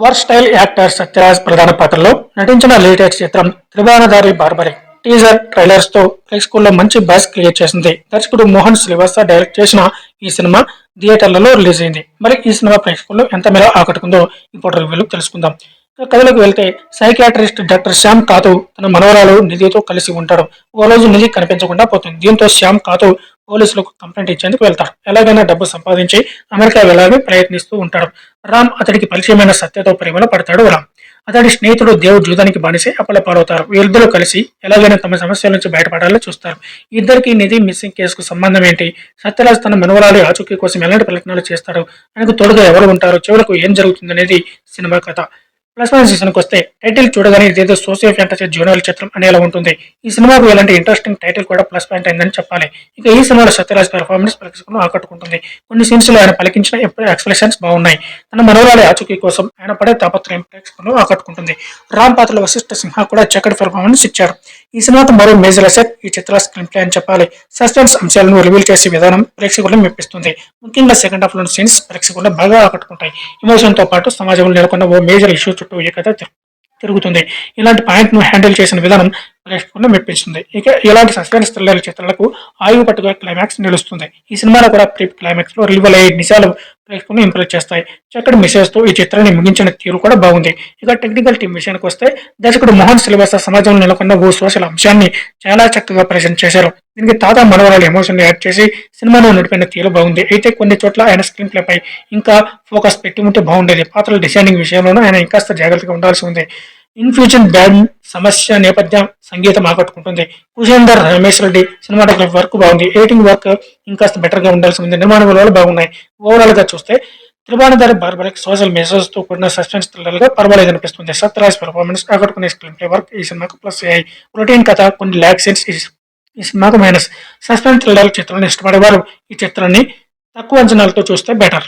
వర్ style actor Sathyaraj ప్రధాన పాత్రలో నటించిన లేటెస్ట్ చిత్రం త్రివాణధారి బార్బరి. టీజర్ ట్రైలర్స్తో ప్రేక్షకుల్లో మంచి బస్ క్రియేట్ చేసింది. దర్శకుడు మోహన్ శ్రీవాస్త డైరెక్ట్ చేసిన ఈ సినిమా థియేటర్లలో రిలీజ్ అయింది. మరి ఈ సినిమా ప్రేక్షకుల్లో ఎంత మేర ఆకట్టుకుందో ఇప్పుడు రివ్యూలో తెలుసుకుందాం. కథలకు కథలోకి వెళ్తే సైకియాట్రిస్ట్ డాక్టర్ శ్యామ్ కాతు తన మనవరాలు నిధితో కలిసి ఉంటాడు ఓ రోజు నిధి కనిపించకుండా పోతుంది. దీంతో శ్యామ్ కాతు పోలీసులకు కంప్లైంట్ ఇచ్చేందుకు వెళ్తారు. ఎలాగైనా డబ్బు సంపాదించి అమెరికా వెళ్ళాలని ప్రయత్నిస్తూ ఉంటాడు. రామ్ అతడికి పరిచయమైన సత్యతో ప్రేమలో పడతాడు రామ్. అతడి స్నేహితుడు దేవుడు జూదానికి బానిసే అప్పలపాలవుతారు వీరిద్దరూ కలిసి ఎలాగైనా తమ సమస్యల నుంచి బయటపడాలని చూస్తారు. ఇద్దరికి నిధి మిస్సింగ్ కేసుకు సంబంధం ఏంటి? సత్యరాజ్ తన మనవరాలి ఆచూకీ కోసం ఎలాంటి ప్రయత్నాలు చేస్తాడు? ఆయనకు తోడుగా ఎవరు ఉంటారు? చివరకు ఏం జరుగుతుంది అనేది సినిమా కథ. ప్లస్ వన్ సీజన్కి వస్తే టైటిల్ చూడగానే ఇదేదో సోషియో ఫ్యాంటసీ జోనల్ చిత్రం అనేలా ఉంటుంది. ఈ సినిమాకు ఇలాంటి ఇంట్రెస్టింగ్ టైటిల్ కూడా ప్లస్ పాయింట్ అయిందని చెప్పాలి. ఇక ఈ సినిమాలో సత్యరాజ్ పెర్ఫార్మెన్స్ ప్రేక్షకులను ఆకట్టుకుంటుంది. కొన్ని సీన్స్లో ఆయన పలికించిన ఎక్స్ప్రెషన్స్ బాగున్నాయి. తన మనోరాలి ఆచూకీ కోసం ఆయన పడే తాపత్రయం ప్రేక్షకులను ఆకట్టుకుంటుంది. రామ్ పాత్రలో వశిష్ఠ సింహ కూడా చక్కటి పెర్ఫార్మెన్స్ ఇచ్చారు ఈ సినిమాతో మరో మేజర్ అసెట్ ఈ చిత్ర స్క్రీన్ ప్లే అని చెప్పాలి. సస్పెన్స్ అంశాలను రివీల్ చేసే విధానం ప్రేక్షకులను మెప్పిస్తుంది. ముఖ్యంగా సెకండ్ హాఫ్లోని సీన్స్ ప్రేక్షకులను బాగా ఆకట్టుకుంటాయి. ఎమోషన్తో పాటు సమాజంలో నెలకొన్న ఓ మేజర్ ఇష్యూ చుట్టూ కథ తిరుగుతుంది. ఇలాంటి పాయింట్ను హ్యాండిల్ చేసిన విధానం ప్రేక్షకులను మెప్పించింది ఇక ఇలాంటి సస్పెన్స్ థ్రిల్లర్ చిత్రాలకు ఆయువు పట్టుగా క్లైమాక్స్ నిలుస్తుంది. ఈ సినిమాలో కూడా ప్రీ క్లైమాక్స్లో రిలీవల్ అయ్యే నిజాలు ప్రేక్షకులను ఇంప్రెస్ చేస్తాయి. చక్కటి మెసేజ్తో ఈ చిత్రాన్ని ముగించిన తీరు కూడా బాగుంది. ఇక టెక్నికల్ టీం విషయానికి వస్తే దర్శకుడు మోహన్ సిలబస్ సమాజంలో నెలకొన్న ఓ సోషల్ అంశాన్ని చాలా చక్కగా ప్రజెంట్ చేశారు. దీనికి తాత మనవరాలు ఎమోషన్ యాడ్ చేసి సినిమాలో నడిపిన తీరు బాగుంది. అయితే కొన్ని చోట్ల ఆయన స్క్రీన్ ప్లేపై ఇంకా ఫోకస్ పెట్టి ఉంటే బాగుండేది. పాత్రల డిజైనింగ్ విషయంలోనూ ఆయన ఇంకాస్త జాగ్రత్తగా ఉండాల్సి ఉంది. ఇన్ఫ్యూజన్ బ్యాడ్ సమస్య నేపథ్యం సంగీతం ఆకట్టుకుంటుంది. కుషేందర్ రమేష్ రెడ్డి సినిమాటోగ్రఫీ వర్క్ బాగుంది. ఎడిటింగ్ వర్క్ ఇంకాస్త బెటర్గా ఉండాల్సి ఉంది. నిర్మాణ విలువలు బాగున్నాయి. ఓవరాల్గా చూస్తే త్రిభానధారి బార్బరిక్ సోషల్ మెసేజ్తో కూడిన సస్పెన్స్ థ్రిల్లర్గా పర్వాలేదు అనిపిస్తుంది. సత్యరాజ్ పెర్ఫార్మెన్స్ ఆకట్టుకునే స్క్రీన్ ప్లే వర్క్ ఈ సినిమాకు ప్లస్ అయ్యాయి. రొటీన్ కథ కొన్ని ల్యాక్ సీన్స్ ఈ సినిమాకు మైనస్ సస్పెన్స్ థ్రిల్లర్ చిత్రాన్ని ఇష్టపడేవారు. ఈ చిత్రాన్ని తక్కువ అంచనాలతో చూస్తే బెటర్